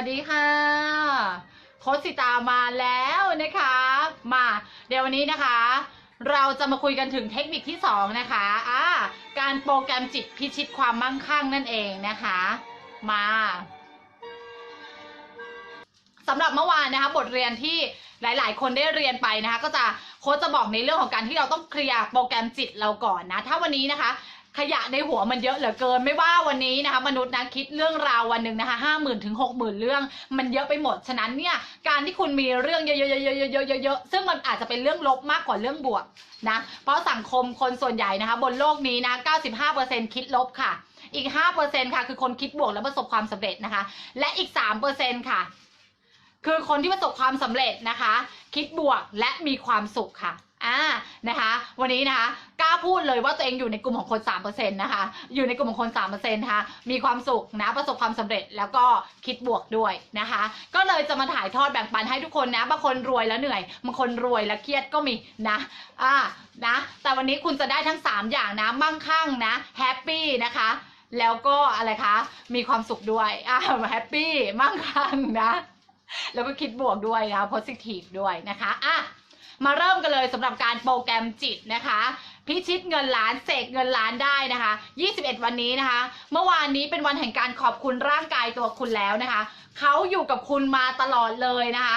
วัสดีค่ะ โคสิตามาแล้วนะคะ มาเดี๋ยววันนี้นะคะ เราจะมาคุยกันถึงเทคนิคที่สองนะคะอ่าการโปรแกรมจิตพิชิตความมั่งคั่งนั่นเองนะคะ มาสำหรับเมื่อวานนะคะ บทเรียนที่หลาย ๆ คนได้เรียนไปนะคะ ก็จะโค้ชจะบอกในเรื่องของการที่เราต้องเคลียร์โปรแกรมจิตเราก่อนนะ ถ้าวันนี้นะคะ ขยะในหัวมันเยอะเหลือเกิน ไม่ว่าวันนี้นะคะ มนุษย์นะคิดเรื่องราววันหนึ่งนะคะห้าหมื่นถึงหกหมื่นเรื่อง มันเยอะไปหมด ฉะนั้นเนี่ยการที่คุณมีเรื่องเยอะๆๆๆๆๆซึ่งมันอาจจะเป็นเรื่องลบมากกว่าเรื่องบวกนะ เพราะสังคมคนส่วนใหญ่นะคะ บนโลกนี้นะ 95%คิดลบค่ะ อีก 5%ค่ะ คือคนคิดบวกแล้วประสบความสำเร็จนะคะ และอีก 3%ค่ะ คือคนที่ประสบความสำเร็จนะคะ คิดบวกและมีความสุขค่ะ อ่านะคะ วันนี้นะคะกล้าพูดเลยว่าตัวเองอยู่ในกลุ่มของคน3%นะคะ อยู่ในกลุ่มของคน3%นะคะมีความสุขนะประสบความสำเร็จแล้วก็คิดบวกด้วยนะคะ ก็เลยจะมาถ่ายทอดแบ่งปันให้ทุกคนนะบางคนรวยแล้วเหนื่อยบางคนรวยแล้วเครียดก็มีนะอ่านะ แต่วันนี้คุณจะได้ทั้ง 3 อย่างนะมั่งคั่งนะแฮปปี้นะคะแล้วก็อะไรคะ มีความสุขด้วยอ่าแฮปปี้มั่งคั่งนะ แล้วก็คิดบวกด้วยนะคะ positive ด้วยนะคะอะ มาเริ่มกันเลยสำหรับการโปรแกรมจิตนะคะพิชิตเงินล้านเสกเงินล้านได้นะคะ 21 วันนี้นะคะ เมื่อวานนี้เป็นวันแห่งการขอบคุณร่างกายตัวคุณแล้วนะคะ เขาอยู่กับคุณมาตลอดเลยนะคะ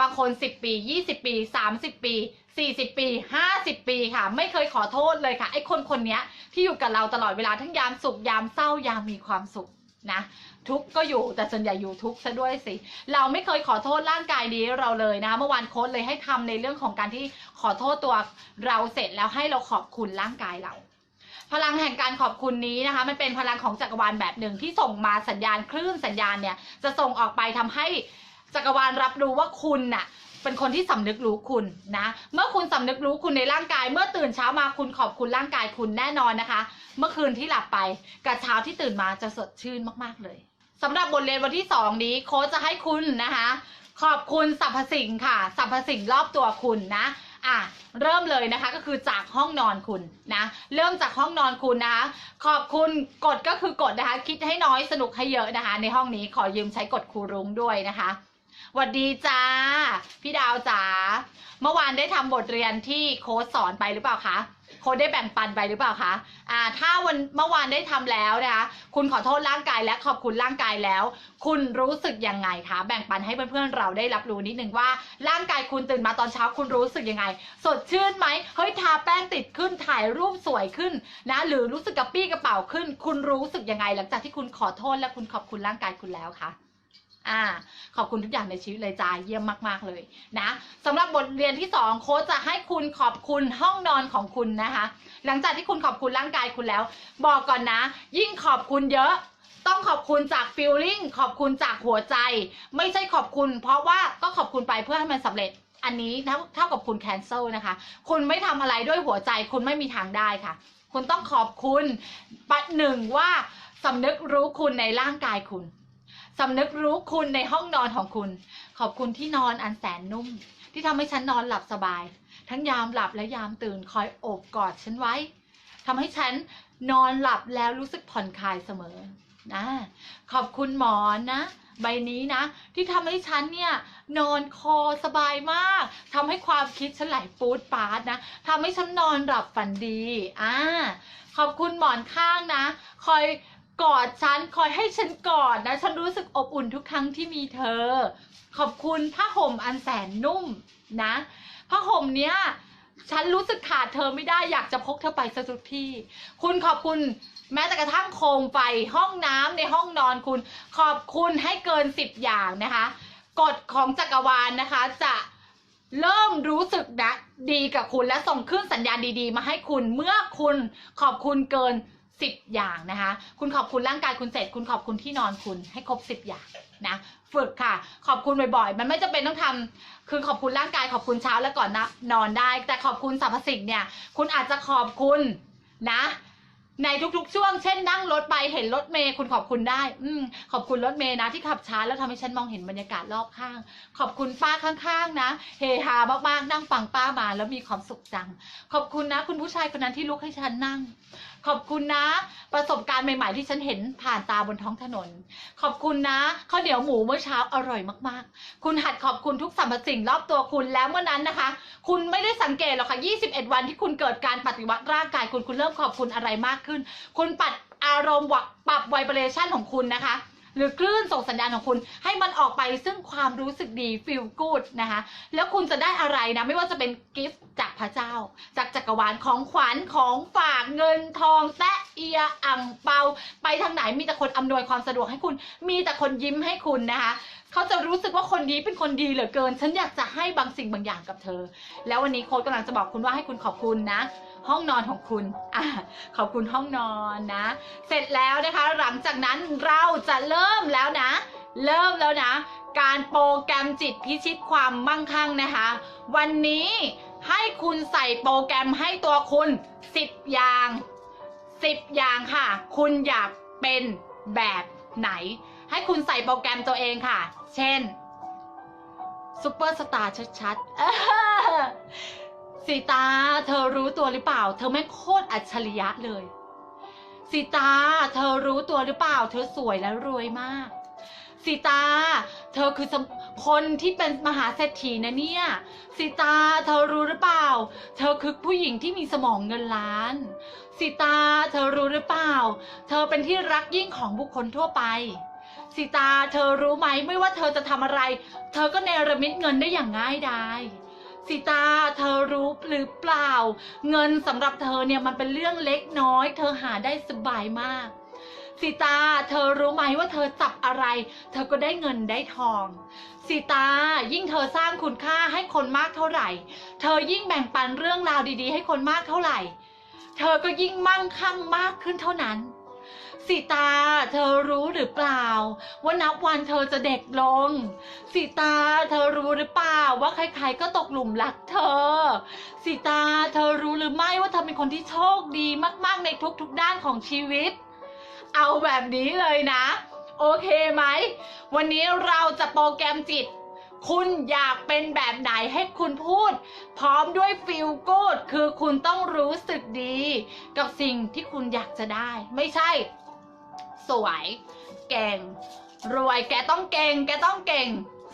บางคน 10 ปี 20 ปี 30 ปี 40 ปี 50 ปีค่ะ ไม่เคยขอโทษเลยค่ะ ไอ้คนคนนี้ที่อยู่กับเราตลอดเวลาทั้งยามสุขยามเศร้ายามมีความสุขนะ ทุกข์ก็อยู่ แต่ส่วนใหญ่อยู่ทุกข์ซะด้วยสิ เราไม่เคยขอโทษร่างกายนี้เราเลยนะคะเมื่อวานโค้ดเลยให้ทำในเรื่องของการที่ขอโทษตัวเราเสร็จแล้วให้เราขอบคุณร่างกายเรา พลังแห่งการขอบคุณนี้นะคะ มันเป็นพลังของจักรวาลแบบหนึ่งที่ส่งมาสัญญาณคลื่นสัญญาณเนี่ย จะส่งออกไปทำให้จักรวาลรับรู้ว่าคุณน่ะเป็นคนที่สำนึกรู้คุณนะ เมื่อคุณสำนึกรู้คุณในร่างกาย เมื่อตื่นเช้ามาคุณขอบคุณร่างกายคุณแน่นอนนะคะ เมื่อคืนที่หลับไปกับเช้าที่ตื่นมาจะสดชื่นมาก ๆเลย สำหรับบทเรียนวันที่สองนี้โค้ชจะให้คุณนะคะ ขอบคุณสรรพสิ่งค่ะสรรพสิ่งรอบตัวคุณนะอะเริ่มเลยนะคะก็คือจากห้องนอนคุณนะเริ่มจากห้องนอนคุณนะคะขอบคุณกดก็คือกดนะคะ คิดให้น้อยสนุกให้เยอะนะคะ ในห้องนี้ขอยืมใช้กดครูรุ้งด้วยนะคะหวัดดีจ้า พี่ดาวจ๋าเมื่อวานได้ทำบทเรียนที่โค้ชสอนไปหรือเปล่าคะ โค้ชได้แบ่งปันไปหรือเปล่าคะอ่าถ้าวันเมื่อวานได้ทำแล้วนะคะคุณขอโทษร่างกายและขอบคุณร่างกายแล้ว คุณรู้สึกยังไงคะแบ่งปันให้เพื่อนๆเราได้รับรู้นิดนึงว่า ร่างกายคุณตื่นมาตอนเช้าคุณรู้สึกยังไง สดชื่นไหมเฮ้ยทาแป้งติดขึ้นถ่ายรูปสวยขึ้นนะหรือรู้สึกกระปี้กระเป๋าขึ้น คุณรู้สึกยังไง หลังจากที่คุณขอโทษและคุณขอบคุณร่างกายคุณแล้วคะ อ่าขอบคุณทุกอย่างในชีวิตเลยจ้าเยี่ยมมาก ๆ เลยนะสำหรับบทเรียนที่สองโค้ชจะให้คุณขอบคุณห้องนอนของคุณนะคะ หลังจากที่คุณขอบคุณร่างกายคุณแล้ว บอกก่อนนะ ยิ่งขอบคุณเยอะต้องขอบคุณจากฟีลลิ่งขอบคุณจากหัวใจ ไม่ใช่ขอบคุณ เพราะว่าก็ขอบคุณไปเพื่อให้มันสำเร็จอันนี้เท่าเท่ากับคุณแคนเซิลนะคะ คุณไม่ทำอะไรด้วยหัวใจคุณไม่มีทางได้ค่ะ คุณต้องขอบคุณปัดหนึ่งว่าสำนึกรู้คุณในร่างกายคุณ สำนึกรู้คุณในห้องนอนของคุณ ขอบคุณที่นอนอันแสนนุ่ม ที่ทำให้ฉันนอนหลับสบาย ทั้งยามหลับและยามตื่นคอยโอบกอดฉันไว้ทำให้ฉันนอนหลับแล้วรู้สึกผ่อนคลายเสมอนะขอบคุณหมอนนะ ใบนี้นะ ที่ทำให้ฉันเนี่ยนอนคอสบายมากทำให้ความคิดฉันไหลปูดปาดนะทำให้ฉันนอนหลับฝันดีอ่าขอบคุณหมอนข้างนะ คอย กอดฉันคอยให้ฉันกอดนะ ฉันรู้สึกอบอุ่นทุกครั้งที่มีเธอ ขอบคุณผ้าห่มอันแสนนุ่มนะผ้าห่มเนี้ยฉันรู้สึกขาดเธอไม่ได้อยากจะพกเธอไปสักทุกที่ คุณขอบคุณแม้แต่กระทั่งโคมไฟห้องน้ำในห้องนอนคุณ ขอบคุณให้เกินสิบอย่างนะคะกฎของจักรวาลนะคะ จะเริ่มรู้สึกนะดีกับคุณและส่งขึ้นสัญญาณดี ๆ มาให้คุณ เมื่อคุณขอบคุณเกิน สิบอย่างนะคะ คุณขอบคุณร่างกายคุณเสร็จ คุณขอบคุณที่นอนคุณให้ครบสิบอย่างนะ ฝึกค่ะ ขอบคุณบ่อยๆ มันไม่จำเป็นต้องทำคือขอบคุณร่างกายขอบคุณเช้าและก่อนนะนอนได้ แต่ขอบคุณสรรพสิ่งเนี่ย คุณอาจจะขอบคุณนะ ในทุกๆ ช่วง เช่นนั่งรถไปเห็นรถเมย์คุณขอบคุณได้ อืมขอบคุณรถเมย์นะที่ขับช้าแล้วทำให้ฉันมองเห็นบรรยากาศรอบข้าง ขอบคุณป้าข้างๆ นะ เฮฮามากๆ นั่งฟังป้ามาแล้วมีความสุขจัง ขอบคุณนะ คุณผู้ชายคนนั้นที่ลุกให้ฉันนั่ง ขอบคุณนะ ประสบการณ์ใหม่ ๆ ที่ฉันเห็นผ่านตาบนท้องถนน ขอบคุณนะข้าวเหนียวหมูเมื่อเช้าอร่อยมากๆ คุณหัดขอบคุณทุกสรรพสิ่งรอบตัวคุณแล้วเมื่อนั้นนะคะ คุณไม่ได้สังเกตหรอกค่ะ 21 วันที่คุณเกิดการปฏิวัติร่างกายคุณคุณเริ่มขอบคุณอะไรมากขึ้น คุณปัดอารมณ์วะปรับไวเบรชันของคุณนะคะ หรือคลื่นส่งสัญญาณของคุณ ให้มันออกไปซึ่งความรู้สึกดี feel good นะคะแล้วคุณจะได้อะไรนะ ไม่ว่าจะเป็นกิฟต์จากพระเจ้า จากจักรวาลของขวัญของฝากเงินทองแตะเอียอ่างเปา ไปทางไหนมีแต่คนอำนวยความสะดวกให้คุณ มีแต่คนยิ้มให้คุณนะคะเขาจะรู้สึกว่าคนนี้เป็นคนดีเหลือเกิน ฉันอยากจะให้บางสิ่งบางอย่างกับเธอ แล้ววันนี้โค้ดกำลังจะบอกคุณว่าให้คุณขอบคุณนะ ห้องนอนของคุณอขอบคุณห้องนอนนะ เสร็จแล้วนะคะ หลังจากนั้นเราจะเริ่มแล้วนะ เริ่มแล้วนะ การโปรแกรมจิตพิชิตความมั่งคั่งนะคะ วันนี้ให้คุณใส่โปรแกรมให้ตัวคุณ 10 อย่าง 10 อย่างค่ะ คุณอยากเป็นแบบไหน ให้คุณใส่โปรแกรมตัวเองค่ะ เช่นซูเปอร์สตาร์ชัดๆ สีตาเธอรู้ตัวหรือเปล่า เธอแม่โคตรอัจฉริยะเลยสีตาเธอรู้ตัวหรือเปล่า เธอสวยและรวยมากสีตา เธอคือคนที่เป็นมหาเศรษฐีนะเนี่ยสีตา เธอรู้หรือเปล่า เธอคือผู้หญิงที่มีสมองเงินล้านสีตา เธอรู้หรือเปล่า เธอเป็นที่รักยิ่งของบุคคลทั่วไปสีตา เธอรู้ไหมไม่ว่าเธอจะทำอะไร เธอก็เนรมิตเงินได้อย่างง่ายดาย สีตาเธอรู้หรือเปล่า เงินสำหรับเธอเนี่ยมันเป็นเรื่องเล็กน้อย เธอหาได้สบายมากสีตา เธอรู้ไหมว่าเธอจับอะไร เธอก็ได้เงินได้ทองสีตา ยิ่งเธอสร้างคุณค่าให้คนมากเท่าไหร่ เธอยิ่งแบ่งปันเรื่องราวดีๆ ให้คนมากเท่าไหร่ เธอก็ยิ่งมั่งคั่งมากขึ้นเท่านั้น สีตา เธอรู้หรือเปล่า ว่านับวันเธอจะเด็กลงสีตา เธอรู้หรือเปล่า ว่าใครๆก็ตกหลุมรักเธอสีตา เธอรู้หรือไม่ว่าเธอเป็นคนที่โชคดีมากๆในทุกๆด้านของชีวิต เอาแบบนี้เลยนะ โอเคไหม วันนี้เราจะโปรแกรมจิตคุณอยากเป็นแบบไหนให้คุณพูด พร้อมด้วยฟิลกูดคือคุณต้องรู้สึกดี กับสิ่งที่คุณอยากจะได้ ไม่ใช่ สวย เก่ง รวยแกต้องเก่ง แกต้องเก่ง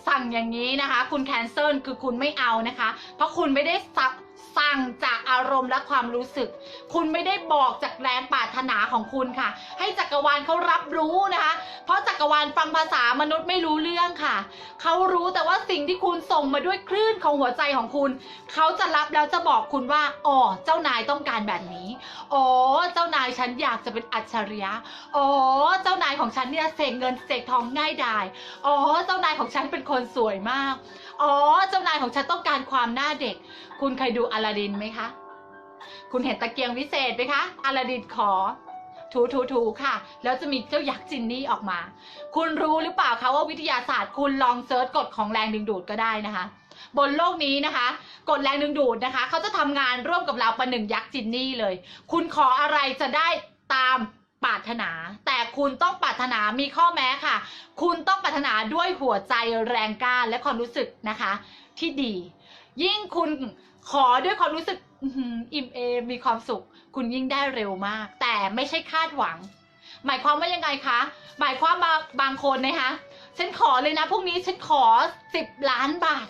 สั่งอย่างนี้นะคะ คุณแคนเซิลคือคุณไม่เอานะคะ เพราะคุณไม่ได้สับ สั่งจากอารมณ์และความรู้สึก คุณไม่ได้บอกจากแรงปรารถนาของคุณค่ะ ให้จักรวาลเขารับรู้นะคะ เพราะจักรวาลฟังภาษามนุษย์ไม่รู้เรื่องค่ะ เขารู้แต่ว่าสิ่งที่คุณส่งมาด้วยคลื่นของหัวใจของคุณ เขาจะรับแล้วจะบอกคุณว่าอ๋อเจ้านายต้องการแบบนี้อ๋อเจ้านายฉันอยากจะเป็นอัจฉริยะอ๋อเจ้านายของฉันเนี่ยเสกเงินเสกทองง่ายดายอ๋อเจ้านายของฉันเป็นคนสวยมาก อ๋อเจ้านายของฉันต้องการความหน้าเด็ก คุณเคยดูอลาดินไหมคะ คุณเห็นตะเกียงวิเศษไหมคะอลาดินขอ ถูถูถูค่ะ แล้วจะมีเจ้ายักษ์จินนี่ออกมา คุณรู้หรือเปล่าคะว่าวิทยาศาสตร์ คุณลองเซิร์ชกฎของแรงดึงดูดก็ได้นะคะ บนโลกนี้นะคะกฎแรงดึงดูดนะคะเขาจะทำงานร่วมกับเราประหนึ่งยักษ์จินนี่เลย คุณขออะไรจะได้ตามปรารถนา แต่คุณต้องปรารถนามีข้อแม้ค่ะ คุณต้องปรารถนาด้วยหัวใจแรงกล้าและความรู้สึกนะคะ ที่ดี ยิ่งคุณขอด้วยความรู้สึกอิ่มเอมมีความสุข คุณยิ่งได้เร็วมาก แต่ไม่ใช่คาดหวัง หมายความว่ายังไงคะหมายความบางบางคนนะคะฉันขอเลยนะพรุ่งนี้ฉันขอสิบล้านบาท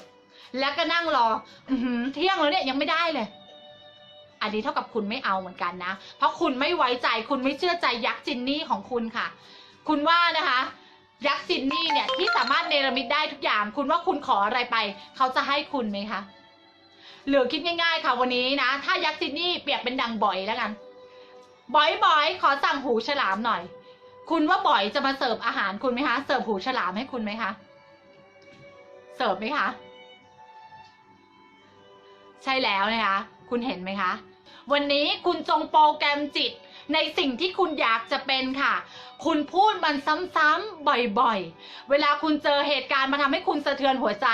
แล้วก็นั่งรออเที่ยงแล้วเนี่ยยังไม่ได้เลย อันนี้เท่ากับคุณไม่เอาเหมือนกันนะ เพราะคุณไม่ไว้ใจคุณไม่เชื่อใจยักษ์จินนี่ของคุณค่ะ คุณว่านะคะ ยักษ์จินนี่เนี่ยที่สามารถเนรมิตได้ทุกอย่าง คุณว่าคุณขออะไรไป เขาจะให้คุณไหมคะหรือคิดง่ายๆค่ะวันนี้นะ ถ้ายักษ์จินนี่เปรียบเป็นดังบ่อยแล้วกันบ่อยบ่อยๆขอสั่งหูฉลามหน่อย คุณว่าบ่อยจะมาเสิร์ฟอาหารคุณไหมคะเสิร์ฟหูฉลามให้คุณไหมคะเสิร์ฟไหมคะใช่แล้วนะคะคุณเห็นไหมคะ วันนี้คุณจงโปรแกรมจิต ในสิ่งที่คุณอยากจะเป็นค่ะ คุณพูดมันซ้ำๆบ่อยๆ เวลาคุณเจอเหตุการณ์มาทำให้คุณสะเทือนหัวใจ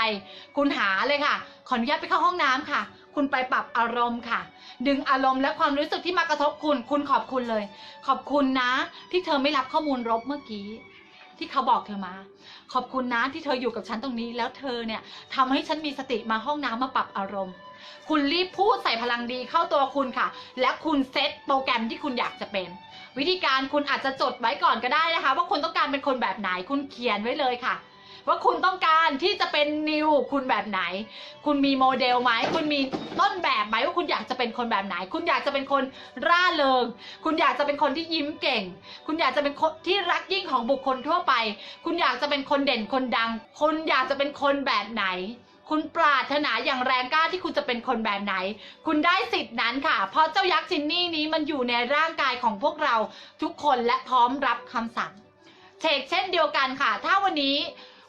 คุณหาเลยค่ะ ขออนุญาตไปเข้าห้องน้ำค่ะ คุณไปปรับอารมณ์ค่ะ ดึงอารมณ์และความรู้สึกที่มากระทบคุณ คุณขอบคุณเลย ขอบคุณนะ ที่เธอไม่รับข้อมูลรบเมื่อกี้ ที่เขาบอกเธอมา ขอบคุณนะที่เธออยู่กับฉันตรงนี้ แล้วเธอเนี่ยทำให้ฉันมีสติมาห้องน้ำมาปรับอารมณ์ คุณรีบพูดใส่พลังดีเข้าตัวคุณค่ะ และคุณเซตโปรแกรมที่คุณอยากจะเป็น วิธีการคุณอาจจะจดไว้ก่อนก็ได้นะคะ ว่าคุณต้องการเป็นคนแบบไหนคุณเขียนไว้เลยค่ะ ว่าคุณต้องการที่จะเป็นนิวคุณแบบไหน คุณมีโมเดลไหม คุณมีต้นแบบไหมว่าคุณอยากจะเป็นคนแบบไหน คุณอยากจะเป็นคนร่าเริง คุณอยากจะเป็นคนที่ยิ้มเก่ง คุณอยากจะเป็นคนที่รักยิ่งของบุคคลทั่วไป คุณอยากจะเป็นคนเด่นคนดัง คุณอยากจะเป็นคนแบบไหนคุณปรารถนาอย่างแรงกล้าที่คุณจะเป็นคนแบบไหน คุณได้สิทธินั้นค่ะ เพราะเจ้ายักษ์จินนี่นี้มันอยู่ในร่างกายของพวกเราทุกคนและพร้อมรับคำสั่งเชกเช่นเดียวกันค่ะ ถ้าวันนี้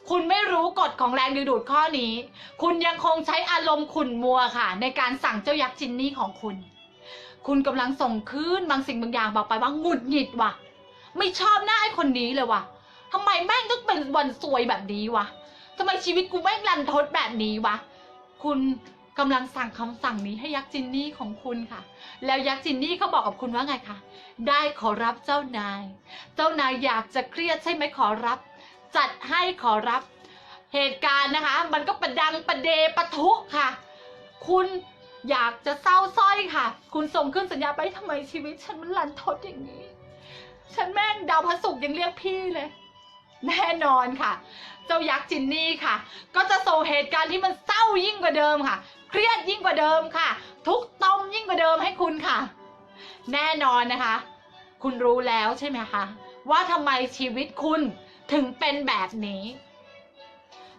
คุณไม่รู้กฎของแรงดึงดูดข้อนี้ คุณยังคงใช้อารมณ์ขุ่นมัวค่ะ ในการสั่งเจ้ายักษ์จินนี่ของคุณ คุณกำลังส่งคลื่นบางสิ่งบางอย่างบอกไปว่าหงุดหงิดว่ะ ไม่ชอบหน้าไอ้คนนี้เลยว่ะทำไมแม่งต้องเป็นวันซวยแบบนี้วะทำไมชีวิตกูแม่งรันทดแบบนี้วะ คุณกำลังสั่งคำสั่งนี้ให้ยักษ์จินนี่ของคุณค่ะ แล้วยักษ์จินนี่เขาบอกกับคุณว่าไงคะ ได้ขอรับเจ้านาย เจ้านายอยากจะเครียดใช่ไหมขอรับ จัดให้ขอรับ เหตุการณ์นะคะ มันก็ประดังประเดประทุค่ะ คุณอยากจะเศร้าสร้อยค่ะ คุณส่งขึ้นสัญญาไปทำไมชีวิต ฉันมันลันทดอย่างนี้ ฉันแม่งดาวพระศุกร์ยังเรียกพี่เลย แน่นอนค่ะ เจ้ายักษ์จินนี่ค่ะ ก็จะส่งเหตุการณ์ที่มันเศร้ายิ่งกว่าเดิมค่ะ เครียดยิ่งกว่าเดิมค่ะ ทุกต้มยิ่งกว่าเดิมให้คุณค่ะ แน่นอนนะคะ คุณรู้แล้วใช่ไหมคะว่าทำไมชีวิตคุณ ถึงเป็นแบบนี้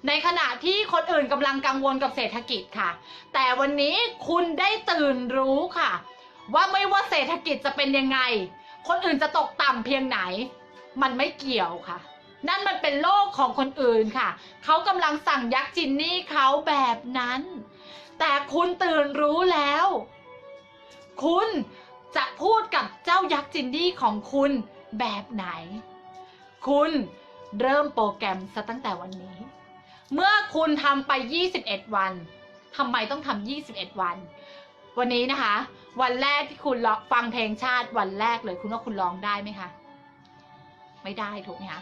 ในขณะที่คนอื่นกำลังกังวลกับเศรษฐกิจค่ะ แต่วันนี้คุณได้ตื่นรู้ค่ะ ว่าไม่ว่าเศรษฐกิจจะเป็นยังไง คนอื่นจะตกต่ำเพียงไหน มันไม่เกี่ยวค่ะ นั่นมันเป็นโลกของคนอื่นค่ะ เขากำลังสั่งยักษ์จินนี่เขาแบบนั้น แต่คุณตื่นรู้แล้ว คุณจะพูดกับเจ้ายักษ์จินนี่ของคุณแบบไหน คุณ เริ่มโปรแกรมซะตั้งแต่วันนี้ เมื่อคุณทำไป 21 วันทำไมต้องทำ21 วัน วันนี้นะคะ วันแรกที่คุณร้องฟังเพลงชาติวันแรกเลยคุณว่าคุณร้องได้ไหมคะไม่ได้ถูกไหมคะ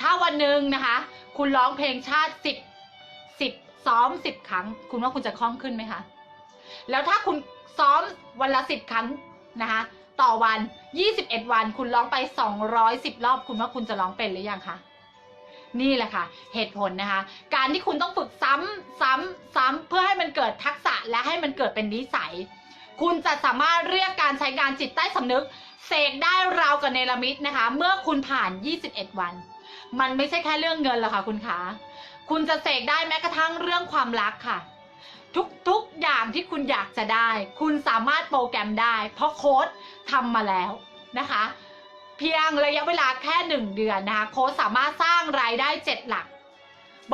ถ้าวันหนึ่งนะคะ คุณร้องเพลงชาติสิบสิบซ้อมสิบครั้ง คุณว่าคุณจะคล่องขึ้นไหมคะแล้วถ้าคุณซ้อมวันละสิบครั้งนะคะต่อวันยี่สิบเอ็ดวัน คุณร้องไปสองร้อยสิบรอบ คุณว่าคุณจะร้องเป็นหรือยังคะ นี่แหละค่ะ เหตุผลนะคะ การที่คุณต้องฝึกซ้ำซ้ำซ้ำเพื่อให้มันเกิดทักษะและให้มันเกิดเป็นนิสัย คุณจะสามารถเรียกการใช้งานจิตใต้สำนึกเสกได้ราวกับเนรมิตนะคะ เมื่อคุณผ่าน 21 วัน มันไม่ใช่แค่เรื่องเงินหรอกค่ะคุณคะคุณจะเสกได้แม้กระทั่งเรื่องความรักค่ะ ทุกๆอย่างที่คุณอยากจะได้ คุณสามารถโปรแกรมได้ เพราะโค้ดทำมาแล้วนะคะ เพียงระยะเวลาแค่หนึ่งเดือนนะคะโค้ดสามารถสร้างรายได้เจ็ดหลัก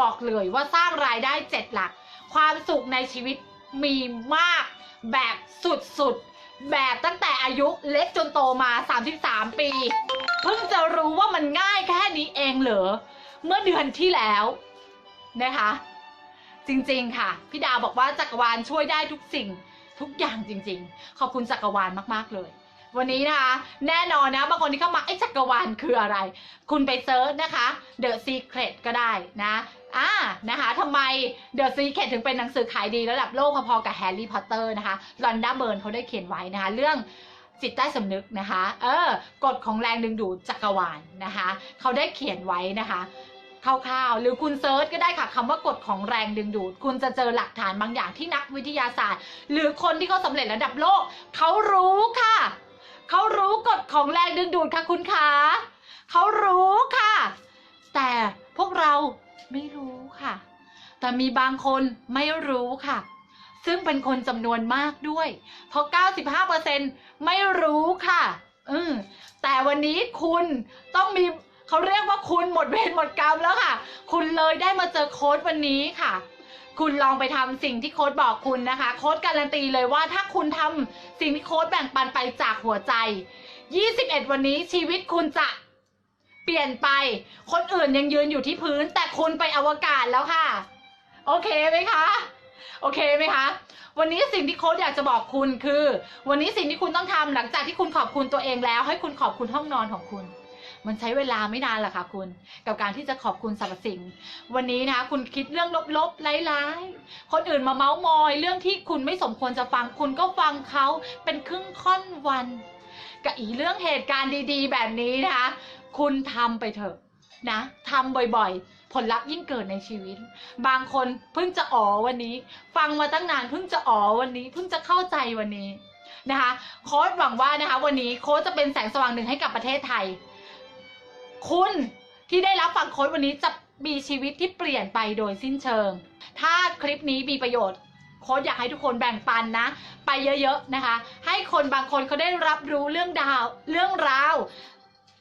บอกเลยว่าสร้างรายได้เจ็ดหลัก ความสุขในชีวิตมีมากแบบสุดๆ แบบตั้งแต่อายุเล็กจนโตมา 33 ปี เพิ่งจะรู้ว่ามันง่ายแค่นี้เองเหรอ เมื่อเดือนที่แล้วนะคะ จริงๆค่ะ พี่ดาวบอกว่าจักรวาลช่วยได้ทุกสิ่งทุกอย่างจริงๆ ขอบคุณจักรวาลมากๆเลย วันนี้นะคะแน่นอนนะบางคนที่เข้ามาไอ้จักรวาลคืออะไร คุณไปเซิร์ชนะคะ The Secret ก็ได้นะอ่านะคะทำไม The Secret ถึงเป็นหนังสือขายดีระดับโลกพอๆกับแฮร์รี่พอตเตอร์นะคะลอนดาเบิร์นเขาได้เขียนไว้นะคะเรื่องจิตใต้สำนึกนะคะ เออกฎของแรงดึงดูดจักรวาลนะคะ เขาได้เขียนไว้นะคะคร่าวๆ หรือคุณเซิร์ชก็ได้ค่ะคำว่ากฎของแรงดึงดูด คุณจะเจอหลักฐานบางอย่างที่นักวิทยาศาสตร์ หรือคนที่เขาสำเร็จระดับโลก เขารู้ค่ะ เขารู้กฎของแรงดึงดูดค่ะคุณคะเขารู้ค่ะ แต่พวกเราไม่รู้ค่ะ แต่มีบางคนไม่รู้ค่ะ ซึ่งเป็นคนจำนวนมากด้วย เพราะ 95%ไม่รู้ค่ะอืมแต่วันนี้คุณต้องมีเขาเรียกว่าคุณหมดเวรหมดกรรมแล้วค่ะ คุณเลยได้มาเจอโค้ดวันนี้ค่ะ คุณลองไปทำสิ่งที่โค้ดบอกคุณนะคะ โค้ดการันตีเลยว่าถ้าคุณทำสิ่งที่โค้ดแบ่งปันไปจากหัวใจ 21 วันนี้ชีวิตคุณจะเปลี่ยนไป คนอื่นยังยืนอยู่ที่พื้น แต่คุณไปอวกาศแล้วค่ะ โอเคไหมคะ โอเคไหมคะ วันนี้สิ่งที่โค้ดอยากจะบอกคุณคือ วันนี้สิ่งที่คุณต้องทำหลังจากที่คุณขอบคุณตัวเองแล้ว ให้คุณขอบคุณห้องนอนของคุณ มันใช้เวลาไม่นานหรอกค่ะคุณ กับการที่จะขอบคุณสรรพสิ่ง วันนี้นะคะคุณคิดเรื่องลบๆร้ายๆ คนอื่นมาเมาส์มอย เรื่องที่คุณไม่สมควรจะฟังคุณก็ฟังเขาเป็นครึ่งค่อนวันกับอีเรื่องเหตุการณ์ดีๆ แบบนี้นะคะคุณทำไปเถอะนะทำบ่อยๆ ผลลัพธ์ยิ่งเกิดในชีวิต บางคนเพิ่งจะอ๋อวันนี้ ฟังมาตั้งนานเพิ่งจะอ๋อวันนี้ เพิ่งจะเข้าใจวันนี้นะคะ โค้ดหวังว่านะคะ วันนี้โค้ดจะเป็นแสงสว่างหนึ่งให้กับประเทศไทย คุณที่ได้รับฟังโค้ดวันนี้จะมีชีวิตที่เปลี่ยนไปโดยสิ้นเชิง ถ้าคลิปนี้มีประโยชน์โค้ดอยากให้ทุกคนแบ่งปันนะ ไปเยอะๆนะคะ ให้คนบางคนเขาได้รับรู้เรื่องดาว เรื่องราว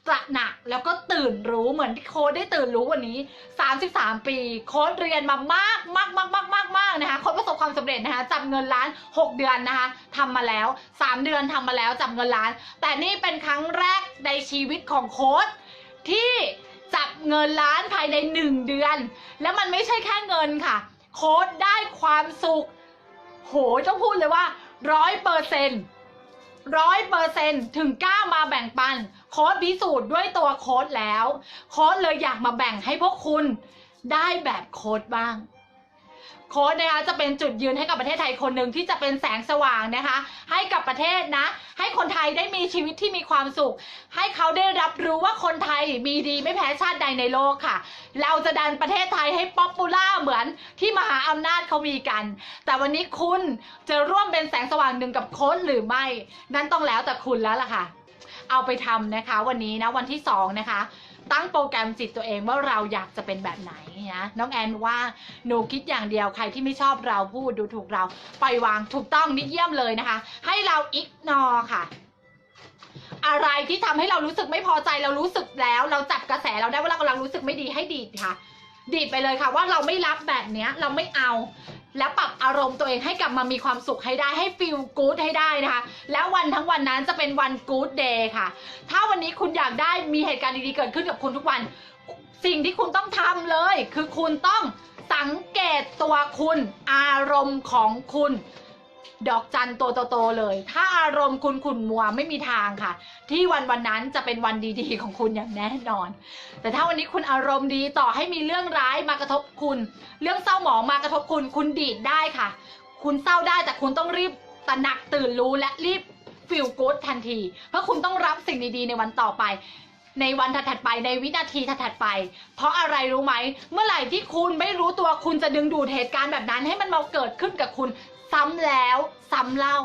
ตระหนักแล้วก็ตื่นรู้เหมือนที่โค้ดได้ตื่นรู้วันนี้ 33 ปี โค้ดเรียนมามากมากมากมากมากมากนะคะโค้ดประสบความสำเร็จนะคะจับเงินล้าน 6 เดือนนะคะทำมาแล้ว 3 เดือนทำมาแล้วจับเงินล้าน แต่นี่เป็นครั้งแรกในชีวิตของโค้ด ที่จับเงินล้านภายใน 1 เดือน แล้วมันไม่ใช่แค่เงินค่ะ โค้ดได้ความสุข โหต้องพูดเลยว่าร้อยเปอร์เซ็นร้อยเปอร์เซ็นถึงกล้ามาแบ่งปัน โค้ดพิสูจน์ด้วยตัวโค้ดแล้ว โค้ดเลยอยากมาแบ่งให้พวกคุณได้แบบโค้ดบ้าง โค้ดนะคะจะเป็นจุดยืนให้กับประเทศไทยคนหนึ่งที่จะเป็นแสงสว่างนะคะ ให้กับประเทศนะ ให้คนไทยได้มีชีวิตที่มีความสุข ให้เขาได้รับรู้ว่าคนไทยมีดีไม่แพ้ชาติใดในโลกค่ะ เราจะดันประเทศไทยให้ป๊อปปูล่าเหมือนที่มหาอำนาจเขามีกัน แต่วันนี้คุณจะร่วมเป็นแสงสว่างหนึ่งกับโค้ดหรือไม่ นั่นต้องแล้วแต่คุณแล้วล่ะค่ะ เอาไปทำนะคะ วันนี้นะวันที่สองนะคะ ตั้งโปรแกรมจิตตัวเองว่าเราอยากจะเป็นแบบไหนนะน้องแอนว่าหนูคิดอย่างเดียวใครที่ไม่ชอบเราพูดดูถูกเราปล่อยวางถูกต้องนิดเยี่ยมเลยนะคะ ให้เราอิกนอค่ะอะไรที่ทำให้เรารู้สึกไม่พอใจเรารู้สึกแล้ว เราจับกระแสเราได้ว่าเรากำลังรู้สึกไม่ดีให้ดีดค่ะ ดีดไปเลยค่ะ ว่าเราไม่รับแบบเนี้ย เราไม่เอา และปรับอารมณ์ตัวเองให้กลับมามีความสุขให้ได้ให้ฟีลกู๊ดให้ได้นะคะ แล้ววันทั้งวันนั้นจะเป็นวันกู๊ดเดย์ค่ะ ถ้าวันนี้คุณอยากได้มีเหตุการณ์ดีๆเกิดขึ้นกับคุณทุกวัน สิ่งที่คุณต้องทำเลย คือคุณต้องสังเกตตัวคุณ อารมณ์ของคุณ ดอกจันตัวโตๆเลย ถ้าอารมณ์คุณขุ่นมัวไม่มีทางค่ะ ที่วันวันนั้นจะเป็นวันดีๆของคุณอย่างแน่นอน แต่ถ้าวันนี้คุณอารมณ์ดีต่อให้มีเรื่องร้ายมากระทบคุณ เรื่องเศร้าหมองมากระทบคุณ คุณดีดได้ค่ะ คุณเศร้าได้แต่คุณต้องรีบตระหนักตื่นรู้และรีบฟีลกู๊ดทันที เพราะคุณต้องรับสิ่งดีๆ ในวันต่อไป ในวันถัดๆไปในวินาทีถัดๆไป เพราะอะไรรู้ไหม เมื่อไหร่ที่คุณไม่รู้ตัวคุณจะดึงดูดเหตุการณ์แบบนั้นให้มันมาเกิดขึ้นกับคุณ ซ้ำแล้วซ้ำเล่า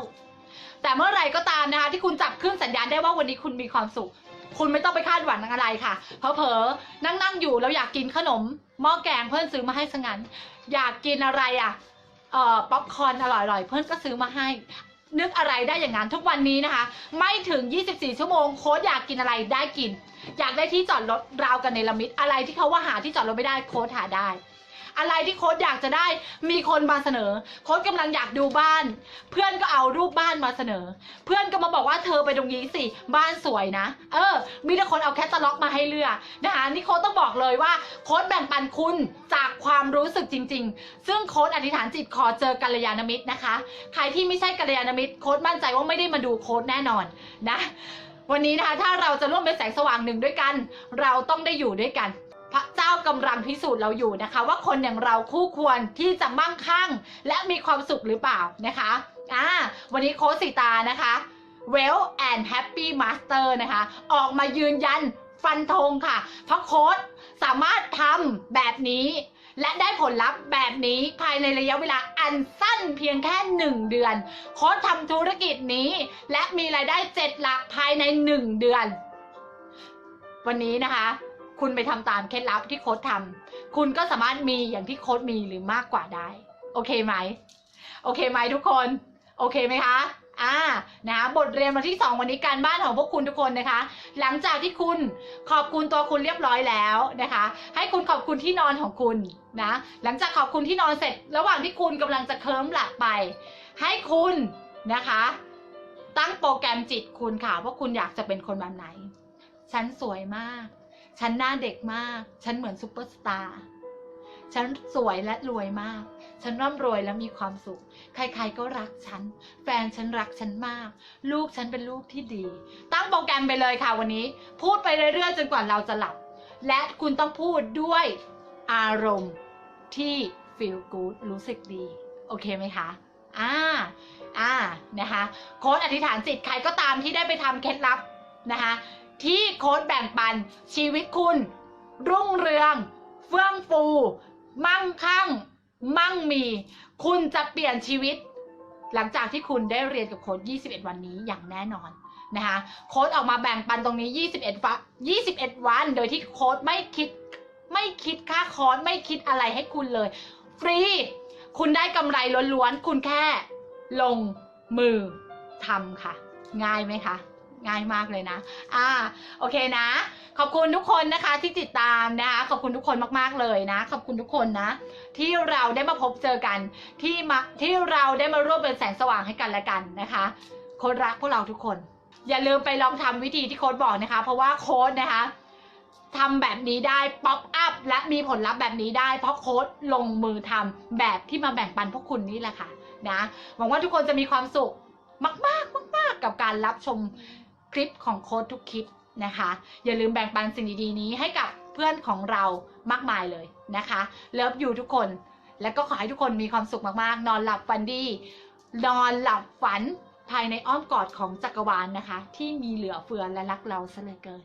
แต่เมื่อไหร่ก็ตามนะคะ ที่คุณจับเครื่องสัญญาณได้ว่าวันนี้คุณมีความสุข คุณไม่ต้องไปคาดหวังอะไรค่ะเพอเพอนั่งนั่งๆอยู่แล้วอยากกินขนมหม้อแกงเพื่อนซื้อมาให้สงั้น อยากกินอะไรอะเอ่อป๊อปคอร์นอร่อยๆ เพื่อนก็ซื้อมาให้ นึกอะไรได้อย่างนั้นทุกวันนี้นะคะ ไม่ถึง 24 ชั่วโมงโค้ดอยากกินอะไรได้กิน อยากได้ที่จอดรถราวกันในละมิดอะไรที่เขาว่าหาที่จอดรถไม่ได้โค้ดหาได้ อะไรที่โค้ดอยากจะได้มีคนมาเสนอ โค้ดกำลังอยากดูบ้าน เพื่อนก็เอารูปบ้านมาเสนอ เพื่อนก็มาบอกว่าเธอไปตรงนี้สิบ้านสวยนะ เออ มีแต่คนเอาแคตตาล็อกมาให้เลือกนะคะนี่โค้ดต้องบอกเลยว่าโค้ดแบ่งปันคุณจากความรู้สึกจริง ๆ ซึ่งโค้ดอธิษฐานจิตขอเจอกัลยาณมิตรนะคะ ใครที่ไม่ใช่กัลยาณมิตรโค้ดมั่นใจว่าไม่ได้มาดูโค้ดแน่นอนนะ วันนี้นะคะถ้าเราจะร่วมเป็นแสงสว่างหนึ่งด้วยกัน เราต้องได้อยู่ด้วยกัน พระเจ้ากำลังพิสูจน์เราอยู่นะคะ ว่าคนอย่างเราคู่ควรที่จะมั่งคั่ง และมีความสุขหรือเปล่านะคะอ่าวันนี้โค้ชสีตานะคะ Well and Happy Master นะคะ ออกมายืนยันฟันธงค่ะ เพราะโค้ชสามารถทำแบบนี้ และได้ผลลัพธ์แบบนี้ภายในระยะเวลาอันสั้นเพียงแค่ 1 เดือน โค้ชทำธุรกิจนี้ และมีรายได้ 7 หลักภายใน 1 เดือน วันนี้นะคะ คุณไปทำตามเคล็ดลับที่โค้ชทำคุณก็สามารถมีอย่างที่โค้ชมีหรือมากกว่าได้ โอเคไหม โอเคไหมทุกคน โอเคไหมคะอ่านะบทเรียนวันที่ 2 วันนี้การบ้านของพวกคุณทุกคนนะคะ หลังจากที่คุณขอบคุณตัวคุณเรียบร้อยแล้วนะคะ ให้คุณขอบคุณที่นอนของคุณนะ หลังจากขอบคุณที่นอนเสร็จ ระหว่างที่คุณกำลังจะเคลิ้มหลับไป ให้คุณนะคะ ตั้งโปรแกรมจิตคุณค่ะว่าคุณอยากจะเป็นคนแบบไหน ฉันสวยมาก ฉันหน้าเด็กมาก ฉันเหมือนซูเปอร์สตาร์ ฉันสวยและรวยมาก ฉันร่ำรวยและมีความสุข ใครๆก็รักฉัน แฟนฉันรักฉันมาก ลูกฉันเป็นลูกที่ดี ตั้งโปรแกรมไปเลยค่ะวันนี้ พูดไปเรื่อยๆจนกว่าเราจะหลับ และคุณต้องพูดด้วยอารมณ์ที่ feel good รู้สึกดี โอเคไหมคะ อ่า อ่า นะคะ โค้ดอธิษฐานจิตใครก็ตามที่ได้ไปทำเคล็ดลับนะคะ ที่โค้ดแบ่งปัน ชีวิตคุณ รุ่งเรือง เฟื่องฟู มั่งคั่ง มั่งมี คุณจะเปลี่ยนชีวิต หลังจากที่คุณได้เรียนกับโค้ด21 วันนี้อย่างแน่นอนนะคะโค้ดออกมาแบ่งปันตรงนี้ 21ฟั21 วัน โดยที่โค้ดไม่คิดไม่คิดค่าคอร์สไม่คิดอะไรให้คุณเลย ฟรี คุณได้กำไรล้วนๆ คุณแค่ลงมือทำค่ะ ง่ายไหมคะ ง่ายมากเลยนะ อ่า โอเคนะ ขอบคุณทุกคนนะคะที่ติดตามนะคะ ขอบคุณทุกคนมากๆเลยนะ ขอบคุณทุกคนนะ ที่เราได้มาพบเจอกัน ที่มาที่เราได้มาร่วมเป็นแสงสว่างให้กันและกันนะคะ โค้ดรักพวกเราทุกคน อย่าลืมไปลองทำวิธีที่โค้ดบอกนะคะ เพราะว่าโค้ดนะคะทำแบบนี้ได้ป๊อปอัพและมีผลลัพธ์แบบนี้ได้ เพราะโค้ดลงมือทำแบบที่มาแบ่งปันพวกคุณนี่แหละค่ะนะหวังว่าทุกคนจะมีความสุขมาก ๆ มาก ๆ กับการรับชม คลิปของโค้ดทุกคลิปนะคะ อย่าลืมแบ่งปันสิ่งดีๆนี้ให้กับเพื่อนของเรามากมายเลยนะคะเลิฟอยู่ทุกคน และก็ขอให้ทุกคนมีความสุขมากๆ นอนหลับฝันดี นอนหลับฝันภายในอ้อมกอดของจักรวาลนะคะ ที่มีเหลือเฟือและรักเราซะเลยเกิน